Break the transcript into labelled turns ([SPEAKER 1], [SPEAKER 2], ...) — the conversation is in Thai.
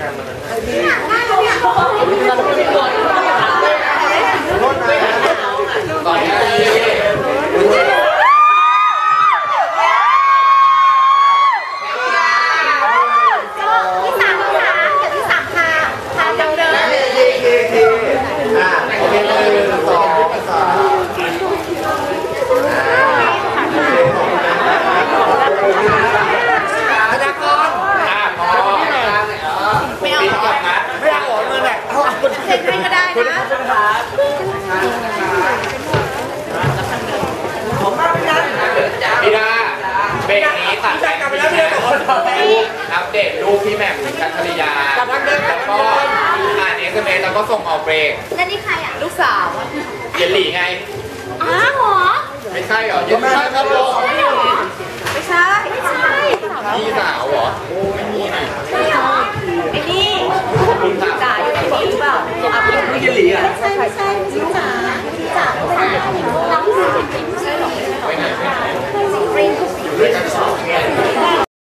[SPEAKER 1] Hãy subscribe cho không
[SPEAKER 2] พี่ดาเบรกนี้ตัดแรงกลับไปแล้วพี่ดาอัปเดตรูปพี่แหม่มกัทริยาแล้วก็อ่านเอสเอ็มเอสแล้วก็ส่งเอาเบรก
[SPEAKER 1] แล้วนี่ใครอะ ลูกสาวอะ
[SPEAKER 2] เยนหลี่ไง
[SPEAKER 1] อ้าวเหรอ
[SPEAKER 2] ไม่ใช่เหรอเยนหลี่ครับผม
[SPEAKER 1] ไม่ใช่ ไม่ใช่
[SPEAKER 2] พี่สาวเหรอ โอ้ไม่มีนะ
[SPEAKER 1] ใช่เหรอ